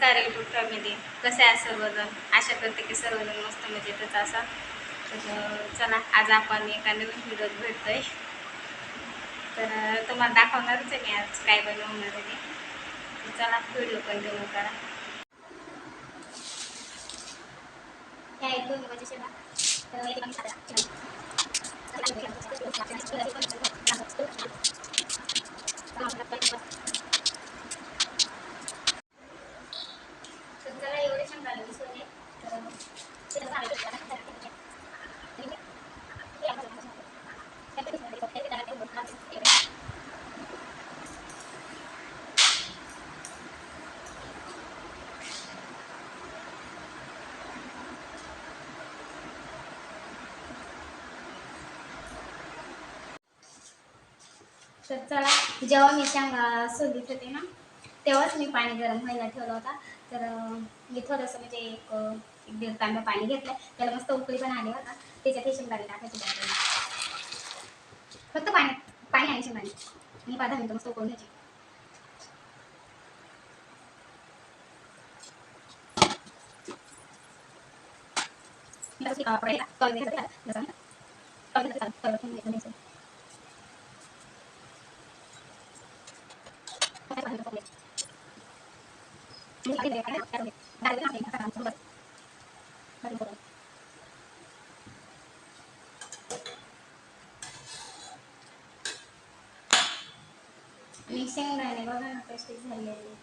नमस्कार YouTube family कसे आहे सर्वजण आशा करते की सर्वजण मस्त मजेतच असा तर चला आज आपण एका नवीन व्हिडिओत भेटतोय तर तुम्हाला दाखवणारच आहे मी आज काय बनवणार आहे ते. चला व्हिडिओ कंटिन्यू करा ह्या एक दोन मुगाच्या शेंगा तर एक आणि साध्या. तर त्याला एवढे शेंगाले मिसळले. तर ते झाले. तर चला जेव्हा मी शेंगा सोलीत होते ना तेव्हाच मी पाणी गरम व्हायला ठेवलं होता. तर मी थोडंसं म्हणजे एक एक दीड तांब्या पाणी घेतलं. त्याला मस्त उकळी पण आली होता त्याच्यात हे शेंगदाणे टाकायचे फक्त पाणी पाणी आणि शेंगदाणे. आणि पाच दहा मिनिटं मस्त उकळून घ्यायचे. मी आता सुका कढईला तळ द्यायचं त्याला, जसं. तळ द्यायचं त्याला, तळ ठेवून द्यायचं, द्यायचं. आणि शेंगदाणे बघा ना कसे झालेले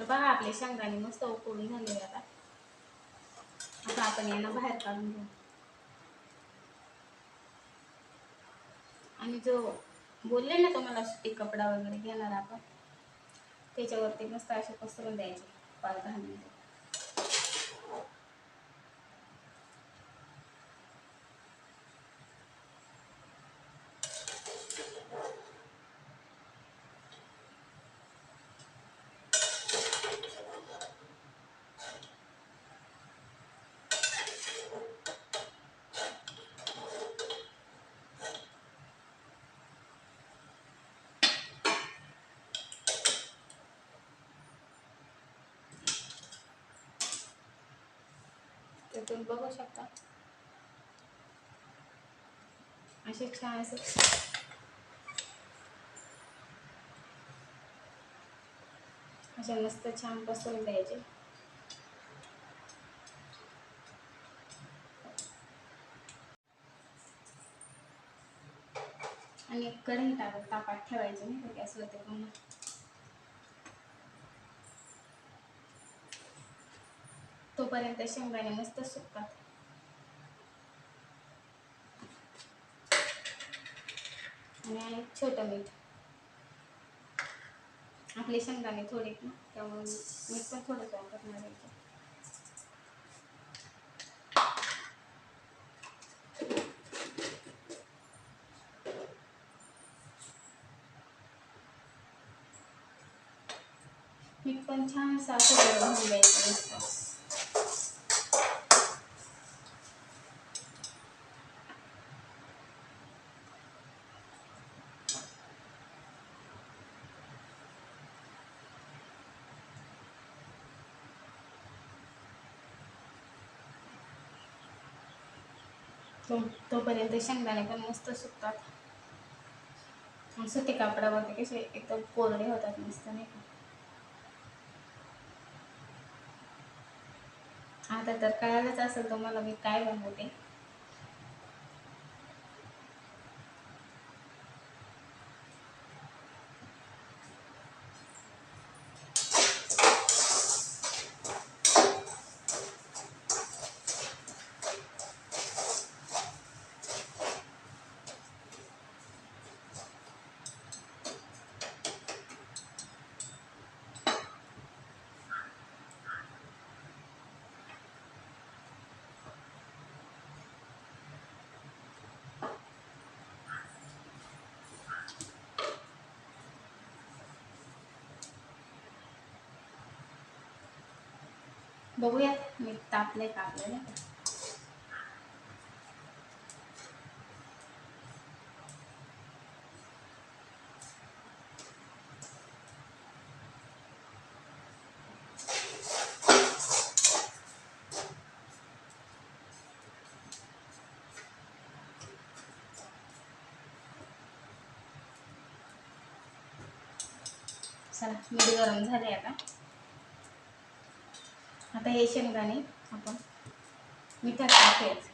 तर बघा आपले शेंगदाणे मस्त उकळून झाले आता. आता आपण यांना बाहेर काढून घेऊ. आणि जो बोलले ना तुम्हाला सुती कपडा वगैरे घेणार आपण त्याच्यावरती मस्त असे पसरून द्यायचे पाच दहा मिनिटं. तुम्ही बघू शकता. असे छान असे असे मस्त छान बसून द्यायचे. आणि एक कढई टाकत तापात ठेवायचे नाही का गॅसवरती पण तोपर्यंत शेंगदाणे मस्त सुकतात. आणि छोटं मीठ. आपले शेंगदाणे थोडे ना त्यामुळे मीठ पण थोडं वापरणार आहे. मीठ पण छान असा गरम होऊन द्यायचं मस्त तो तोपर्यंत शेंगदाणे पण मस्त सुकतात. आणि सुती कापडावरती कसे एकदम कोरडे होतात मस्त नाही का? आता तर कळालंच असेल तुम्हाला मी काय बनवते. बघूया. मी तापलंय का आपल्याला? चला मीठ गरम झाले आता. आता हे शेंगदाणे आपण मिठात टाकायचं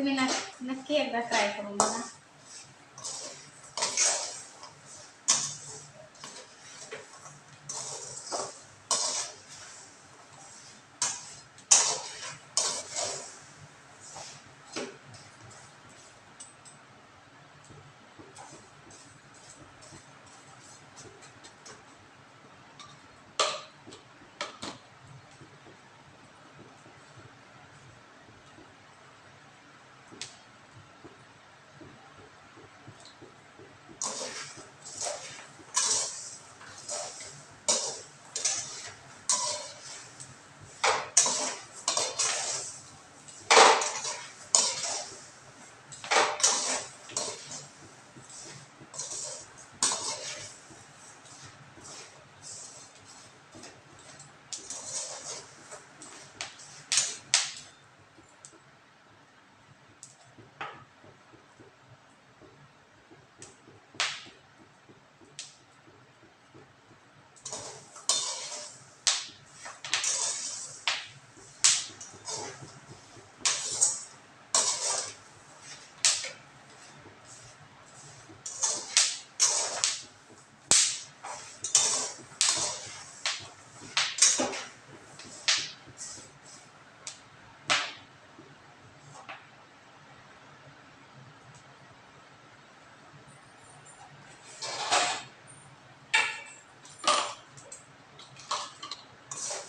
तुम्ही नक्की नक्की एकदा ट्राय करून बघा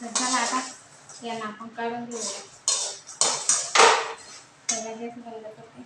तर झाला आता यांना आपण काढून घेऊया त्याला गॅस बंद करते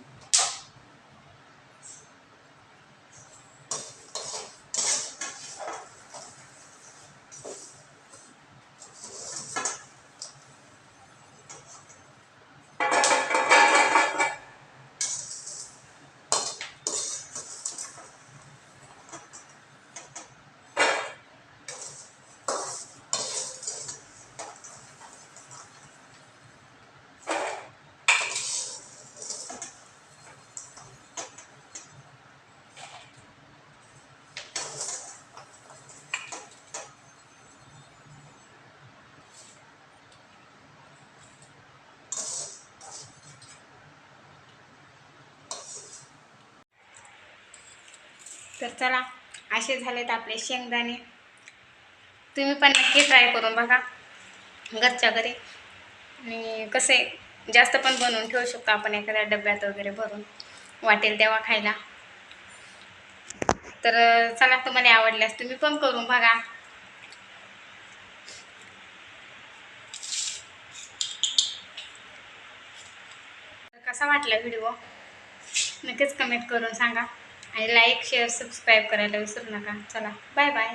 तर चला असे झालेत आपले शेंगदाणे. तुम्ही पण नक्की ट्राय करून बघा घरच्या घरी. आणि कसे जास्त पण बनवून ठेवू शकतो आपण एखाद्या डब्यात वगैरे भरून वाटेल तेव्हा खायला. तर चला तुम्हाला आवडल्यास तुम्ही पण करून बघा. तर कसा वाटला व्हिडिओ? नक्कीच कमेंट करून सांगा. आणि लाईक शेअर सबस्क्राईब करायला विसरू नका. चला बाय बाय